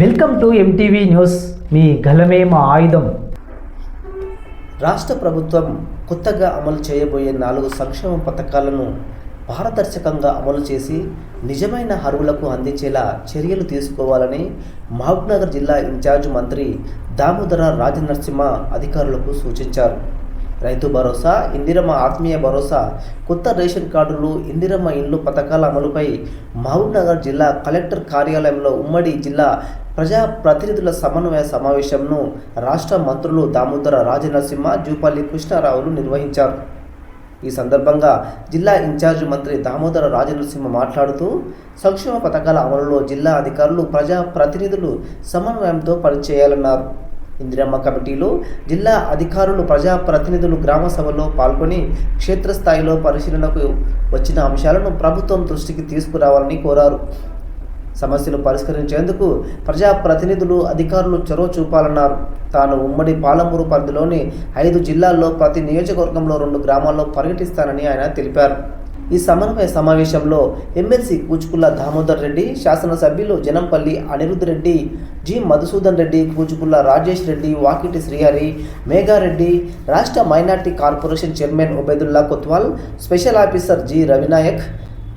Welcome to MTV news మీ గలమే మా ఆయుధం. రాష్ట్ర ప్రభుత్వం కొత్తగా అమలు చేయబోయే నాలుగు సంక్షేమ పథకాలను పారదర్శకంగా అమలు చేసి నిజమైన అరువులకు అందించేలా చర్యలు తీసుకోవాలని మహబూబ్నగర్ జిల్లా ఇన్ఛార్జ్ మంత్రి దామోదర రాజనరసింహ అధికారులకు సూచించారు. రైతు భరోసా ఇందిరమ్మ ఆత్మీయ భరోసా కొత్త రేషన్ కార్డులు ఇందిరమ్మ ఇండ్లు పథకాల అమలుపై మహబూబ్నగర్ జిల్లా కలెక్టర్ కార్యాలయంలో ఉమ్మడి జిల్లా ప్రజా ప్రతినిధుల సమన్వయ సమావేశంను రాష్ట్ర మంత్రులు దామోదర రాజనరసింహ జూపల్లి కృష్ణారావులు నిర్వహించారు. ఈ సందర్భంగా జిల్లా ఇన్ఛార్జ్ మంత్రి దామోదర రాజనరసింహ మాట్లాడుతూ సంక్షేమ పథకాల అమలులో జిల్లా అధికారులు ప్రజా ప్రతినిధులు సమన్వయంతో పనిచేయాలన్నారు. ఇందిరమ్మ కమిటీలో జిల్లా అధికారులు ప్రజా ప్రతినిధులు గ్రామ సభలో పాల్గొని క్షేత్రస్థాయిలో పరిశీలనకు వచ్చిన అంశాలను ప్రభుత్వం దృష్టికి తీసుకురావాలని కోరారు. సమస్యలు పరిష్కరించేందుకు ప్రజాప్రతినిధులు అధికారులు చొరవ చూపాలన్నారు. తాను ఉమ్మడి పాలమూరు పరిధిలోని ఐదు జిల్లాల్లో ప్రతి నియోజకవర్గంలో రెండు గ్రామాల్లో పర్యటిస్తానని ఆయన తెలిపారు. ఈ సమన్వయ సమావేశంలో ఎమ్మెల్సీ కూచుకుల్ల దామోదర్ రెడ్డి శాసనసభ్యులు జనంపల్లి అనిరుద్ రెడ్డి జి మధుసూదన్ రెడ్డి కూచుకుల్ల రాజేష్ రెడ్డి వాకిటి శ్రీహరి మేఘారెడ్డి రాష్ట్ర minority corporation chairman Obaidullah Kotwal special officer G Ravinayak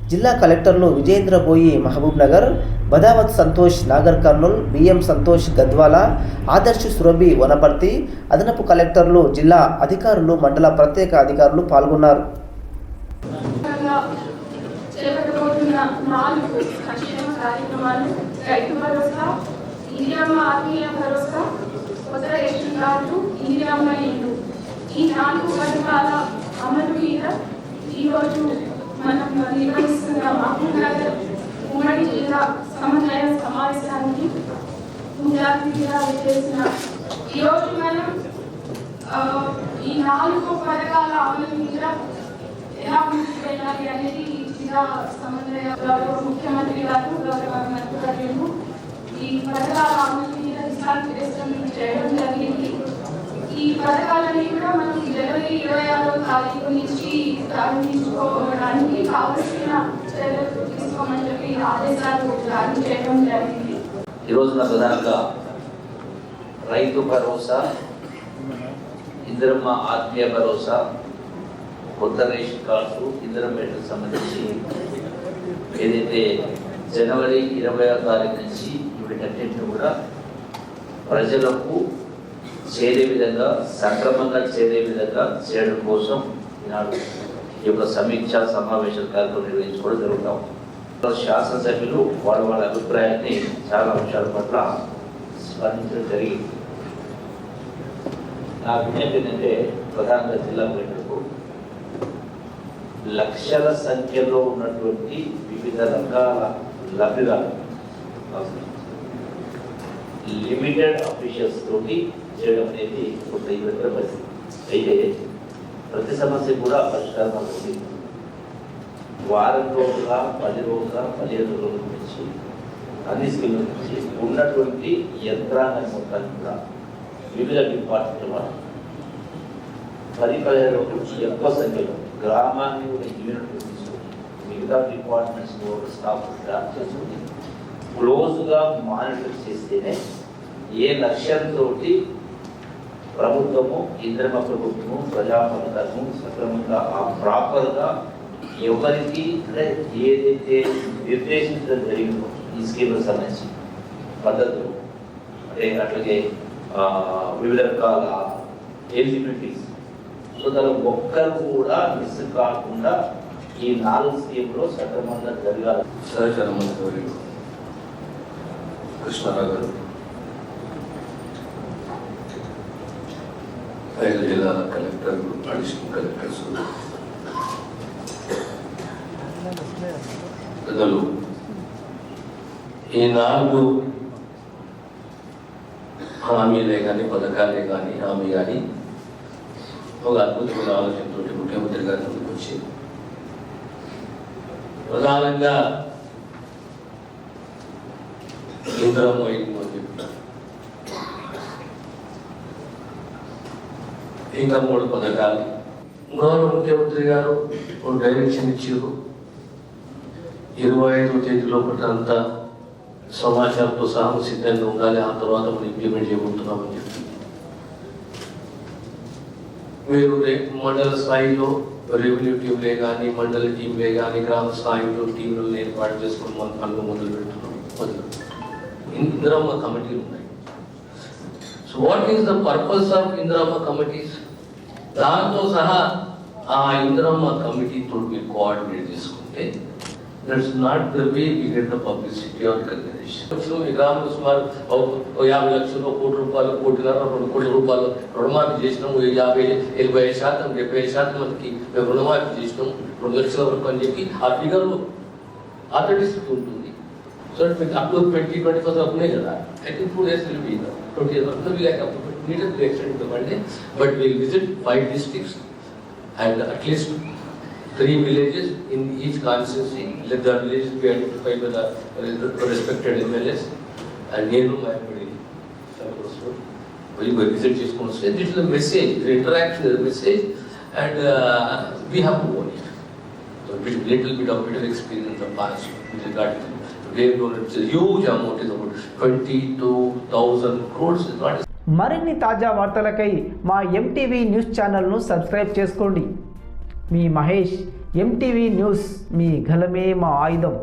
జిల్లా కలెక్టర్లు విజేంద్ర బోయి మహబూబ్ నగర్ బదావత్ సంతోష్ నాగర్ కర్నూల్ బిఎం సంతోష్ గద్వాల ఆదర్శ్ సురభి వనపర్తి అదనపు కలెక్టర్లు జిల్లా అధికారులు మండల ప్రత్యేక అధికారులు పాల్గొన్నారు. ఈ నాలుగు పథకాల అమలు మీద ఈరోజు మనం నిర్వహిస్తున్న మహబూబ్ నగర్ ఉమ్మడి జిల్లా సమన్వయ సమావేశానికి ముఖ్యాతిథిగా చేసిన ఈరోజు మనం ఈ నాలుగు పథకాల అమలు మీద ఎలా ముందుకు వెళ్ళాలి అనేది జిల్లా సమన్వయ గౌరవ ముఖ్యమంత్రి గారు గౌరవ మంత్రులు ఈ పథకాల అమలు మీద దిశానిర్దేశం చేయడం జరిగింది. ఈ పథకాలని కూడా మనం జనవరి ఇరవై ఆరో తారీఖు నుంచి ప్రారంభించుకోవడానికి కావలసిన చర్యలు తీసుకోమని చెప్పి ఆదేశాలు జారీ చేయడం జరిగింది. ఈ రోజున ప్రధానంగా రైతు భరోసా ఇందిరమ్మ ఆత్మీయ భరోసా కొత్త రేషన్ కార్డు ఇందిరమ్మకు సంబంధించి ఏదైతే జనవరి ఇరవై తారీఖు నుంచి వీటన్నింటిని కూడా ప్రజలకు చేరే విధంగా సక్రమంగా చేరే విధంగా చేయడం కోసం ఈనాడు ఈ యొక్క సమీక్ష సమావేశ కార్యక్రమం నిర్వహించుకోవడం జరుగుతాం శాసనసభ్యులు వాళ్ళ వాళ్ళ అభిప్రాయాన్ని చాలా అంశాల పట్ల స్పందించడం జరిగింది. నా విజ్ఞప్తి ఏంటంటే ప్రధానంగా జిల్లా కలెక్టర్కు లక్షల సంఖ్యలో ఉన్నటువంటి వివిధ రకాల లబ్ధిదారులు లిమిటెడ్ అఫీషియల్స్ తోటి చేయడం అనేది ఒక ఇబ్బంది పరిస్థితి. అయితే ప్రతి సమస్య కూడా పరిష్కారం అవుతుంది. వారం రోజుల పది రోజుల పదిహేను రోజుల నుంచి అన్ని స్కీముల నుంచి ఉన్నటువంటి యంత్రాంగం మొత్తాన్ని కూడా వివిధ డిపార్ట్మెంట్ వాళ్ళు పది పదిహేను రోజుల నుంచి ఎక్కువ సంఖ్యలో గ్రామాన్ని కూడా యూనిట్ తీసుకుని మిగతా డిపార్ట్మెంట్స్ కూడా స్టాఫ్ స్టార్ట్ చేసుకుని క్లోజ్గా మానిటర్ చేస్తేనే ఏ లక్ష్యంతో ప్రభుత్వము ఇంద్రమ ప్రభుత్వము ప్రజాపథకము సక్రమంగా ఆ ప్రాపర్గా ఎవరికి అంటే ఏదైతే నిర్దేశించడం జరిగిందో ఈ స్కీములకు సంబంధించి పద్ధతులు అంటే అట్లాగే వివిధ రకాల ఎలిజిబిలిటీస్ సో దాని ఒక్కరు కూడా మిస్ కాకుండా ఈ నాలుగు స్కీమ్లో సక్రమంగా జరగాలి. సహచర మంత్రి కృష్ణారావు గారు. ఐదు జిల్లాల కలెక్టర్లు అడిషనల్ కలెక్టర్స్. పెద్దలు ఈ నాలుగు హామీలే కానీ పథకాలే కానీ హామీ కానీ ఒక అద్భుతమైన ఆలోచనతో ముఖ్యమంత్రి గారి ముందుకు వచ్చి ప్రధానంగా ఇంద్రమ్మ ఇంటి చెప్తారు. ఇంకా మూడు పథకాలు. గౌరవ ముఖ్యమంత్రి గారు ఒక డైరెక్షన్ ఇచ్చారు. ఇరవై ఐదు తేదీ లోపల అంతా సమాచారంతో సహా సిద్ధంగా ఉండాలి. ఆ తర్వాత మనం ఇంప్లిమెంట్ చేయబోతున్నామని చెప్పి. మీరు మండల స్థాయిలో రెవెన్యూ టీంలే కానీ మండల టీంలే కానీ గ్రామ స్థాయిలో టీంలను ఏర్పాటు చేసుకుని మన పనులు మొదలు పెడుతున్నాం. మొదలు. ఇందిరమ్మ కమిటీలు ఉన్నాయి. So what is the purpose of Indiramma committees? దాంతో సహా ఆ ఇందిరమ్మ కమిటీతో మీరు కోఆర్డినేట్ చేసుకుంటే that's not the way we get the publicity or recognition ఈ గ్రామంలో సుమారు ఓ- ఓ యాభై లక్షలు ఓ కోటి రూపాయలు కోటిన్నర రెండు కోట్ల రూపాయలు రుణమాఫీ చేసినాం ఓ యాభై ఎనభై ఐదు శాతం డెబ్బై ఐదు శాతం మందికి మేము రుణమాఫీ చేసినాం రెండు లక్షల వరకు అని చెప్పి ఆ ఫిగర్లో ఆథెంటిసిటీ ఉంటుంది సో మీకు up to twenty twenty first వరకు ఉన్నాయి కదా I think two days will be twenty years వరకు we like up to needed to extend the Monday but will visit five districts and at least three villages in each constituency. Let the villages be identified by the respected MLAs. And నేను మా MP వెళ్ళి visit చేసుకుని వస్తే this is message interaction message and we have to own it So bit, little bit of bit of experience of past with regard to today we know it's a huge amount is about twenty-two thousand crores is not మరిన్ని తాజా వార్తలకై మా MTV news ఛానల్ను subscribe చేసుకోండి మీ Mahesh MTV news మీ గలమే మా ఆయుధం.